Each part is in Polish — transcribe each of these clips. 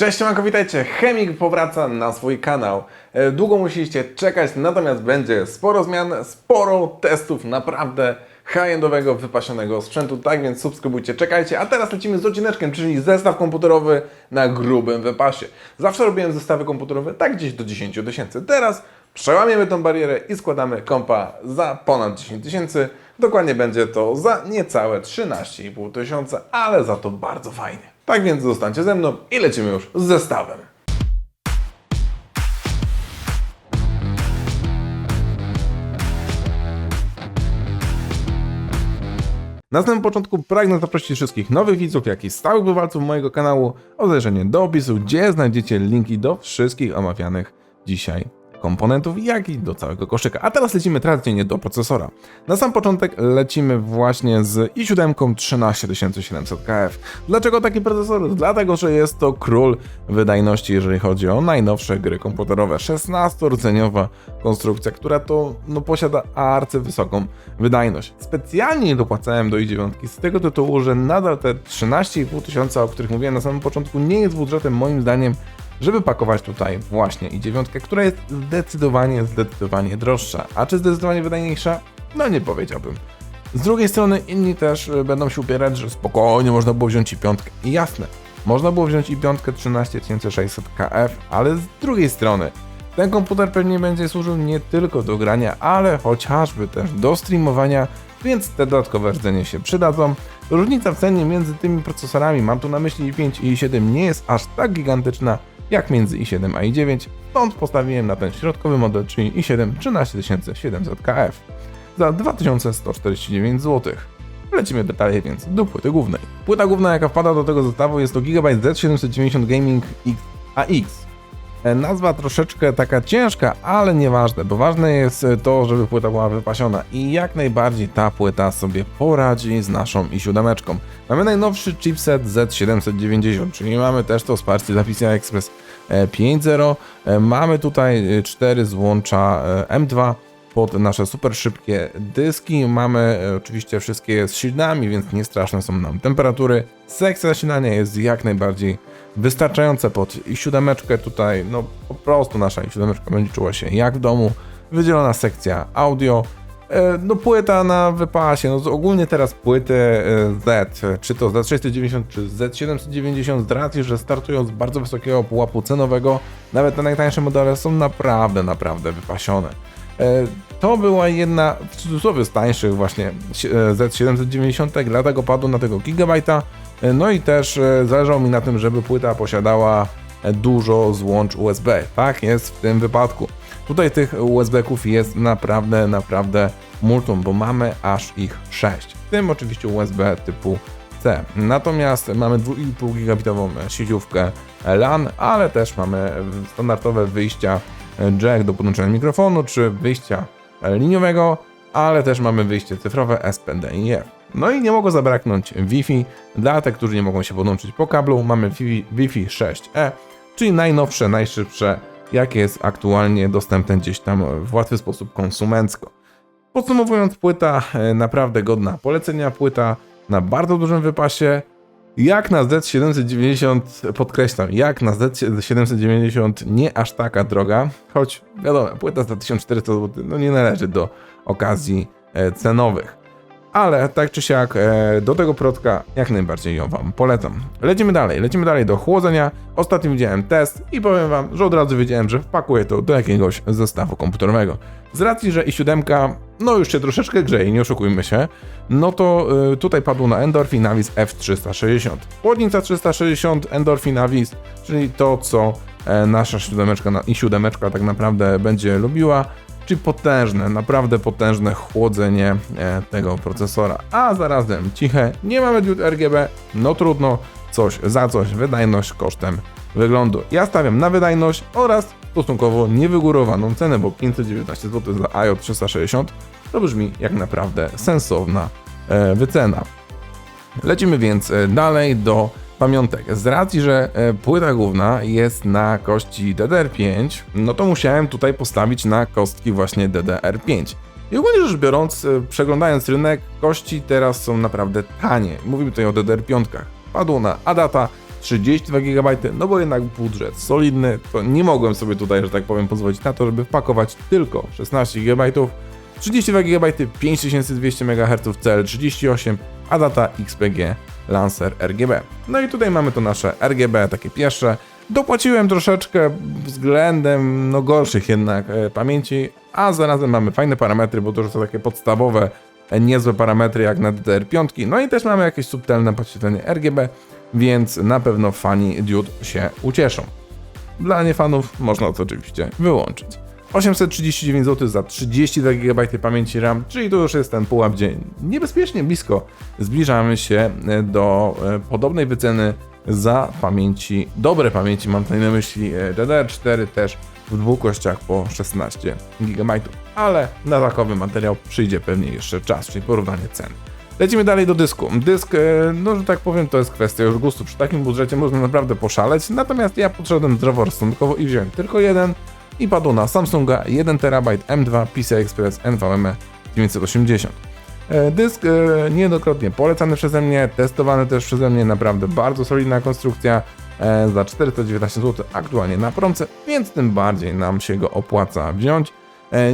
Cześć, siemanko, witajcie. Chemik powraca na swój kanał. E, Długo musieliście czekać, natomiast będzie sporo zmian, sporo testów naprawdę high-endowego, wypasionego sprzętu. Tak więc subskrybujcie, czekajcie. A teraz lecimy z odcineczkiem, czyli zestaw komputerowy na grubym wypasie. Zawsze robiłem zestawy komputerowe tak gdzieś do 10 tysięcy. Teraz przełamiemy tą barierę i składamy kompa za ponad 10 tysięcy. Dokładnie będzie to za niecałe 13,5 tysiąca, ale za to bardzo fajnie. Tak więc zostańcie ze mną i lecimy już z zestawem. Na samym początku pragnę zaprosić wszystkich nowych widzów, jak i stałych bywalców mojego kanału o zajrzenie do opisu, gdzie znajdziecie linki do wszystkich omawianych dzisiaj komponentów, jak i do całego koszyka. A teraz lecimy tradycyjnie do procesora. Na sam początek lecimy właśnie z i7 13700KF. Dlaczego taki procesor? Dlatego, że jest to król wydajności, jeżeli chodzi o najnowsze gry komputerowe. 16-rdzeniowa konstrukcja, która to no, posiada arcywysoką wydajność. Specjalnie nie dopłacałem do i9 z tego tytułu, że nadal te 13,5 tysiąca, o których mówiłem na samym początku, nie jest budżetem moim zdaniem żeby pakować tutaj właśnie i dziewiątkę, która jest zdecydowanie, zdecydowanie droższa. A czy zdecydowanie wydajniejsza? No nie powiedziałbym. Z drugiej strony inni też y, będą się upierać, że spokojnie można było wziąć i piątkę. I jasne, można było wziąć i piątkę 13600 KF, ale z drugiej strony ten komputer pewnie będzie służył nie tylko do grania, ale chociażby też do streamowania, więc te dodatkowe rdzenie się przydadzą. Różnica w cenie między tymi procesorami, mam tu na myśli i5 i i7, nie jest aż tak gigantyczna, jak między i7 a i9, stąd postawiłem na ten środkowy model, czyli i7 13700KF za 2149 zł. Lecimy dalej więc do płyty głównej. Płyta główna jaka wpada do tego zestawu jest to Gigabyte Z790 Gaming X AX. E, Nazwa troszeczkę taka ciężka, ale nieważne, bo ważne jest to, żeby płyta była wypasiona i jak najbardziej ta płyta sobie poradzi z naszą i7. Mamy najnowszy chipset Z790, czyli mamy też to wsparcie dla PCI Express e, 5.0. E, Mamy tutaj e, cztery złącza e, M2 pod nasze super szybkie dyski. Mamy e, oczywiście wszystkie z shieldami, więc nie straszne są nam temperatury. Sekcja zasilania jest jak najbardziej wystarczająca pod i siódemeczkę tutaj, no po prostu nasza i siódemeczka będzie czuła się jak w domu. Wydzielona sekcja audio, E, no płyta na wypasie, no ogólnie teraz płyty e, Z, czy to Z690 czy Z790 z racji, że startują z bardzo wysokiego pułapu cenowego, nawet te najtańsze modele są naprawdę, naprawdę wypasione. E, To była jedna w cudzysłowie z tańszych właśnie e, Z790, dlatego padło na tego gigabajta. E, No i też e, zależało mi na tym, żeby płyta posiadała e, dużo złącz USB. Tak jest w tym wypadku. Tutaj tych USB-ków jest naprawdę, naprawdę multum, bo mamy aż ich 6. W tym oczywiście USB typu C. Natomiast mamy 2,5 gigabitową sieciówkę LAN, ale też mamy standardowe wyjścia jack do podłączenia mikrofonu, czy wyjścia liniowego, ale też mamy wyjście cyfrowe SPDIF. No i nie mogło zabraknąć Wi-Fi. Dla tych, którzy nie mogą się podłączyć po kablu, mamy Wi- Wi-Fi 6E, czyli najnowsze, najszybsze, jakie jest aktualnie dostępne gdzieś tam w łatwy sposób konsumencko. Podsumowując, płyta e, naprawdę godna polecenia, płyta na bardzo dużym wypasie. Jak na Z790, podkreślam, jak na Z790 nie aż taka droga, choć wiadomo, płyta za 1400 zł no nie należy do okazji e, cenowych. Ale tak czy siak, e, do tego protka jak najbardziej ją Wam polecam. Lecimy dalej, lecimy dalej do chłodzenia. Ostatnio widziałem test i powiem Wam, że od razu wiedziałem, że wpakuję to do jakiegoś zestawu komputerowego. Z racji, że i7 no już się troszeczkę grzeje, nie oszukujmy się, no to y, tutaj padło na Endorphin Navis F360. Chłodnica 360 Endorphin Navis, czyli to, co e, nasza siódemeczka na, i siódemeczka tak naprawdę będzie lubiła, czyli potężne, naprawdę potężne chłodzenie e, tego procesora. A zarazem ciche, nie mamy diod RGB, no trudno, coś za coś, wydajność kosztem wyglądu. Ja stawiam na wydajność oraz stosunkowo niewygórowaną cenę, bo 519 zł za IO 360 to brzmi jak naprawdę sensowna e, wycena. Lecimy więc e, dalej do pamiątek. Z racji, że e, płyta główna jest na kości DDR5, no to musiałem tutaj postawić na kostki właśnie DDR5. I ogólnie rzecz biorąc, e, przeglądając rynek, kości teraz są naprawdę tanie. Mówimy tutaj o DDR5. Padło na Adata 32 GB, no bo jednak budżet solidny, to nie mogłem sobie tutaj, że tak powiem, pozwolić na to, żeby wpakować tylko 16 GB, 32 GB, 5200 MHz CL38, a data XPG Lancer RGB. No i tutaj mamy to nasze RGB, takie pierwsze. Dopłaciłem troszeczkę względem no gorszych jednak e, pamięci, a zarazem mamy fajne parametry, bo to już są takie podstawowe, e, niezłe parametry jak na DDR5. No i też mamy jakieś subtelne podświetlenie RGB, więc na pewno fani diod się ucieszą. Dla niefanów można to oczywiście wyłączyć. 839 zł za 32 GB pamięci RAM, czyli to już jest ten pułap, gdzie niebezpiecznie blisko zbliżamy się e, do e, podobnej wyceny za pamięci, dobre pamięci, mam tutaj na myśli e, DDR4 też w dwóch kościach po 16 GB, ale na takowy materiał przyjdzie pewnie jeszcze czas, czyli porównanie cen. Lecimy dalej do dysku. Dysk, no że tak powiem, to jest kwestia już gustu. Przy takim budżecie można naprawdę poszaleć, natomiast ja podszedłem zdroworozsądkowo i wziąłem tylko jeden i padł na Samsunga 1 TB M2 PCI Express NVMe 980. E, Dysk e, niejednokrotnie polecany przeze mnie, testowany też przeze mnie, naprawdę bardzo solidna konstrukcja e, za 419 zł aktualnie na promce, więc tym bardziej nam się go opłaca wziąć.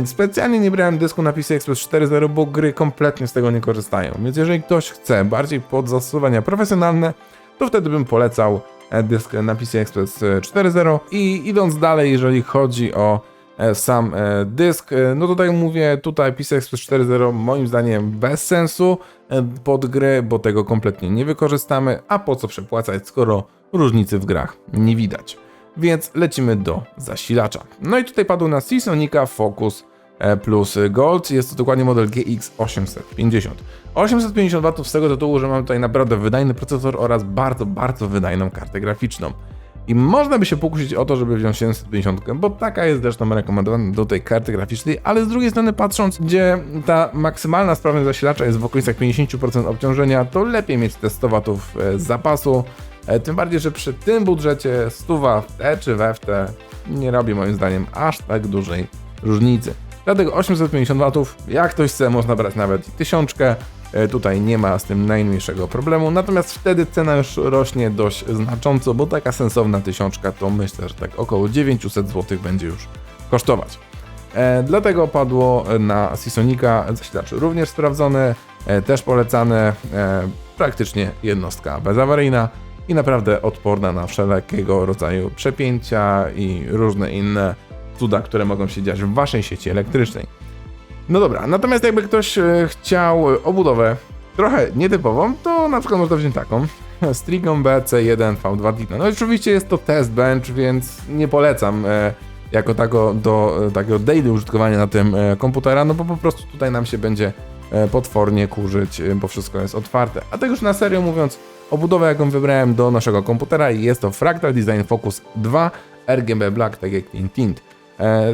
Specjalnie nie brałem dysku na PCI Express 4.0, bo gry kompletnie z tego nie korzystają, więc jeżeli ktoś chce bardziej pod zastosowania profesjonalne, to wtedy bym polecał dysk na PCI Express e, 4.0 i idąc dalej, jeżeli chodzi o e, sam e, dysk, e, no tutaj mówię, tutaj PCI Express 4.0 moim zdaniem bez sensu e, pod gry, bo tego kompletnie nie wykorzystamy, a po co przepłacać, skoro różnicy w grach nie widać. Więc lecimy do zasilacza. No i tutaj padł na Seasonica Focus e, plus Gold. Jest to dokładnie model GX 850. 850 W z tego tytułu, że mam tutaj naprawdę wydajny procesor oraz bardzo, bardzo wydajną kartę graficzną. I można by się pokusić o to, żeby wziąć 750, bo taka jest zresztą rekomendowana do tej karty graficznej, ale z drugiej strony patrząc, gdzie ta maksymalna sprawność zasilacza jest w okolicach 50% obciążenia, to lepiej mieć te 100 W z zapasu, E, Tym bardziej, że przy tym budżecie stuwa w te czy w te nie robi moim zdaniem aż tak dużej różnicy. Dlatego 850 W, jak ktoś chce, można brać nawet tysiączkę. E, Tutaj nie ma z tym najmniejszego problemu, natomiast wtedy cena już rośnie dość znacząco, bo taka sensowna tysiączka to myślę, że tak około 900 zł będzie już kosztować. E, dlatego padło na Seasonica zasilacz również sprawdzony, e, też polecany, e, praktycznie jednostka bezawaryjna i naprawdę odporna na wszelkiego rodzaju przepięcia i różne inne cuda, które mogą się dziać w waszej sieci elektrycznej. No dobra, natomiast jakby ktoś e, chciał obudowę trochę nietypową, to na przykład można wziąć taką. Strigom BC1 V2 Titan. No oczywiście jest to test bench, więc nie polecam e, jako tako do e, takiego daily użytkowania na tym e, komputera, no bo po prostu tutaj nam się będzie e, potwornie kurzyć, e, bo wszystko jest otwarte. A tak już na serio mówiąc, obudowę jaką wybrałem do naszego komputera jest to Fractal Design Focus 2 RGB Black, tak jak Tint. E,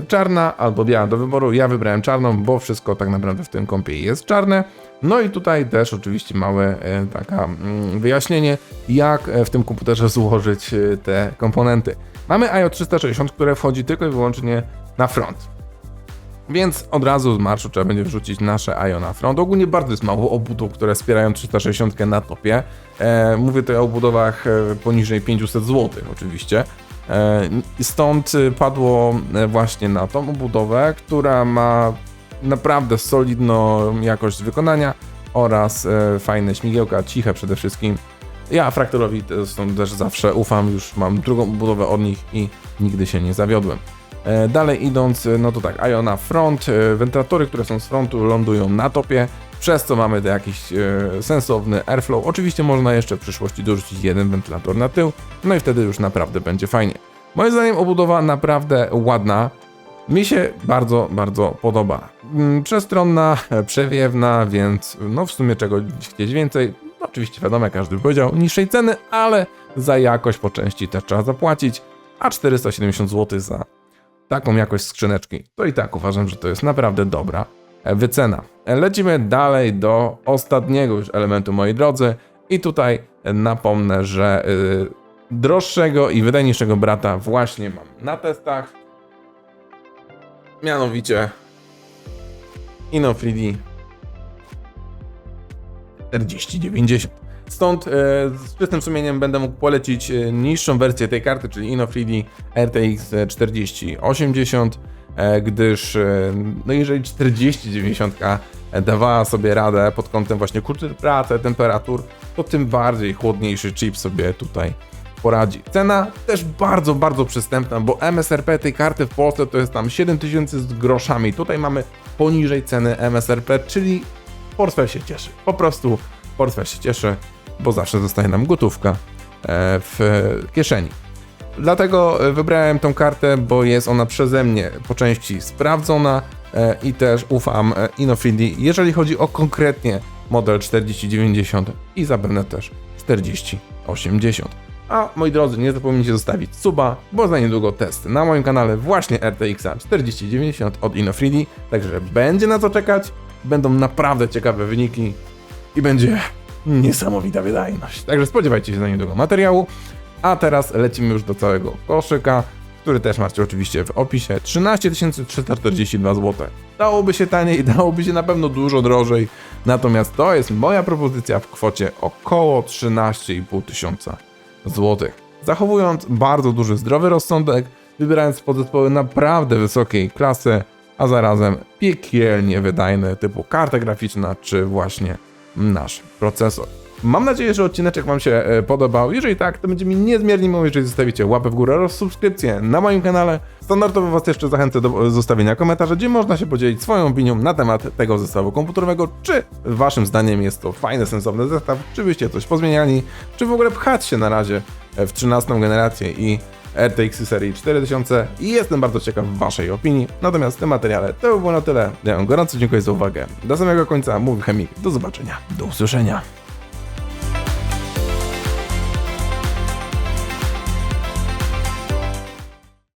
czarna albo biała do wyboru. Ja wybrałem czarną, bo wszystko tak naprawdę w tym kompie jest czarne. No i tutaj też oczywiście małe e, taka mm, wyjaśnienie, jak e, w tym komputerze złożyć e, te komponenty. Mamy IO 360, które wchodzi tylko i wyłącznie na front. Więc od razu z marszu trzeba będzie wrzucić nasze IO na front. Ogólnie bardzo jest mało obudów, które wspierają 360 na topie. E, mówię tutaj o obudowach e, poniżej 500 zł oczywiście. E, stąd e, padło e, właśnie na tą obudowę, która ma naprawdę solidną jakość wykonania oraz e, fajne śmigiełka, ciche przede wszystkim. Ja Fractalowi stąd też zawsze ufam, już mam drugą budowę od nich i nigdy się nie zawiodłem. Dalej idąc, no to tak, IO na front, wentylatory, które są z frontu lądują na topie, przez co mamy jakiś e, sensowny airflow. Oczywiście można jeszcze w przyszłości dorzucić jeden wentylator na tył, no i wtedy już naprawdę będzie fajnie. Moim zdaniem obudowa naprawdę ładna, mi się bardzo, bardzo podoba. Mm, Przestronna, przewiewna, więc no w sumie czego chcieć więcej. Oczywiście wiadomo, jak każdy by powiedział, niższej ceny, ale za jakość po części też trzeba zapłacić, a 470 zł za taką jakość skrzyneczki, to i tak uważam, że to jest naprawdę dobra e, wycena. Lecimy dalej do ostatniego już elementu, moi drodzy, i tutaj napomnę, że y, droższego i wydajniejszego brata właśnie mam na testach. Mianowicie Inno 3D 4090. Stąd e, z czystym sumieniem będę mógł polecić e, niższą wersję tej karty, czyli Inno 3D RTX 4080, e, gdyż e, no jeżeli 4090 dawała sobie radę pod kątem właśnie kultury pracy, temperatur, to tym bardziej chłodniejszy chip sobie tutaj poradzi. Cena też bardzo, bardzo przystępna, bo MSRP tej karty w Polsce to jest tam 7000 z groszami. Tutaj mamy poniżej ceny MSRP, czyli portfel się cieszy. Po prostu portfel się cieszy, bo zawsze zostaje nam gotówka e, w kieszeni. Dlatego e, wybrałem tą kartę, bo jest ona przeze mnie po części sprawdzona e, i też ufam e, Innofidi, jeżeli chodzi o konkretnie model 4090 i zapewne też 4080. A moi drodzy, nie zapomnijcie zostawić suba, bo za niedługo test na moim kanale właśnie RTX 4090 od Innofidi, także będzie na co czekać, będą naprawdę ciekawe wyniki i będzie niesamowita wydajność. Także spodziewajcie się za niedługo materiału. A teraz lecimy już do całego koszyka, który też macie oczywiście w opisie. 13 342 zł. Dałoby się taniej, dałoby się na pewno dużo drożej. Natomiast to jest moja propozycja w kwocie około 13,5 tysiąca złotych. Zachowując bardzo duży zdrowy rozsądek, wybierając podzespoły naprawdę wysokiej klasy, a zarazem piekielnie wydajne typu karta graficzna czy właśnie nasz procesor. Mam nadzieję, że odcineczek Wam się e, podobał. Jeżeli tak, to będzie mi niezmiernie miło, jeżeli zostawicie łapę w górę oraz subskrypcję na moim kanale. Standardowo Was jeszcze zachęcę do zostawienia komentarza, gdzie można się podzielić swoją opinią na temat tego zestawu komputerowego. Czy Waszym zdaniem jest to fajny, sensowny zestaw? Czy byście coś pozmieniali? Czy w ogóle pchać się na razie w 13 generację i RTX serii 4000 i jestem bardzo ciekaw Waszej opinii. Natomiast w tym materiale to by było na tyle. Ja Wam gorąco dziękuję za uwagę. Do samego końca, mówi Chemik. Do zobaczenia. Do usłyszenia.